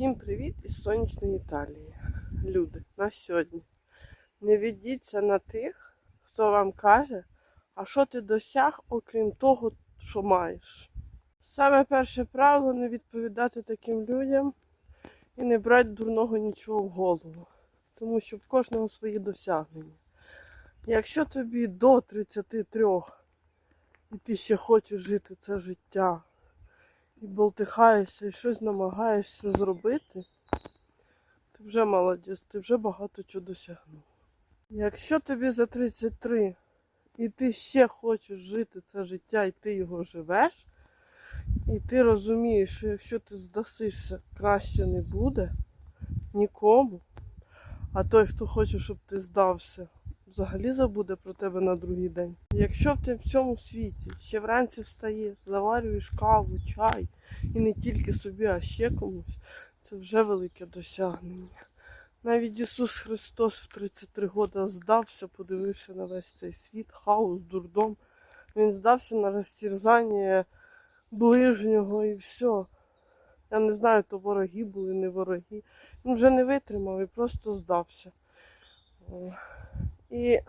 Всім привіт із сонячної Італії. Люди, на сьогодні. Не ведіться на тих, хто вам каже, а що ти досяг, окрім того, що маєш. Саме перше правило не відповідати таким людям і не брати дурного нічого в голову. Тому що в кожного свої досягнення. Якщо тобі до 33 і ти ще хочеш жити це життя, і болтихаєшся, і щось намагаєшся зробити, ти вже молодець, ти вже багато чого досягнув. Якщо тобі за 33 і ти ще хочеш жити це життя, і ти його живеш, і ти розумієш, що якщо ти здасишся, краще не буде нікому, а той, хто хоче, щоб ти здався, взагалі забуде про тебе на другий день. Якщо ти в цьому світі ще вранці встаєш, заварюєш каву, чай, і не тільки собі, а ще комусь, це вже велике досягнення. Навіть Ісус Христос в 33 роки здався, подивився на весь цей світ, хаос, дурдом. Він здався на розтерзання ближнього і все. Я не знаю, то вороги були, не вороги. Він вже не витримав і просто здався. І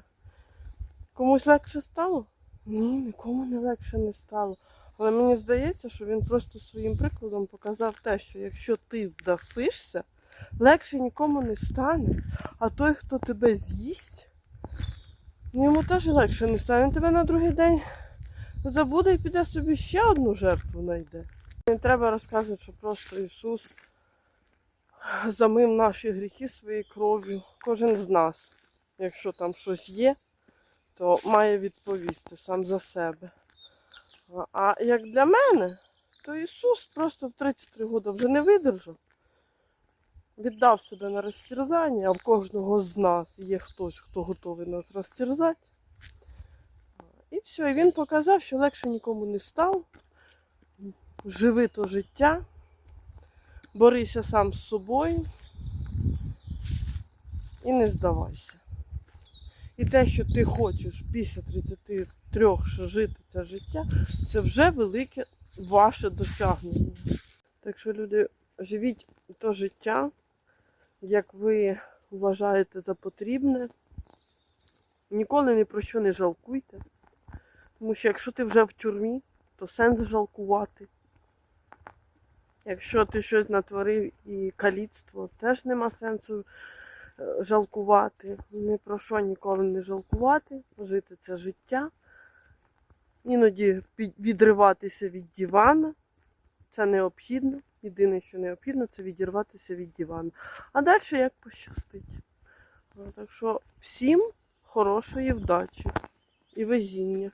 комусь легше стало? Ні, нікому не легше не стало. Але мені здається, що він просто своїм прикладом показав те, що якщо ти здасишся, легше нікому не стане. А той, хто тебе з'їсть, йому теж легше не стане. Він тебе на другий день забуде і піде собі ще одну жертву знайде. Не треба розказувати, що просто Ісус замив наші гріхи своєю кров'ю. Кожен з нас, якщо там щось є, то має відповісти сам за себе. А- як для мене, то Ісус просто в 33 роки вже не видержав. Віддав себе на розтерзання, а в кожного з нас є хтось, хто готовий нас розтерзати. І все, і він показав, що легше нікому не став. Живи то життя, борися сам з собою і не здавайся. І те, що ти хочеш після 33 ще жити це життя, це вже велике ваше досягнення. Так що, люди, живіть то життя, як ви вважаєте за потрібне. Ніколи ні про що не жалкуйте. Тому що якщо ти вже в тюрмі, то сенс жалкувати. Якщо ти щось натворив і каліцтво, теж нема сенсу жалкувати. Ні про що ніколи не жалкувати, жити це життя. Іноді відриватися від дивана. Це необхідно. Єдине, що необхідно, це відірватися від дивану. А далі як пощастить. Так що всім хорошої вдачі і везіння.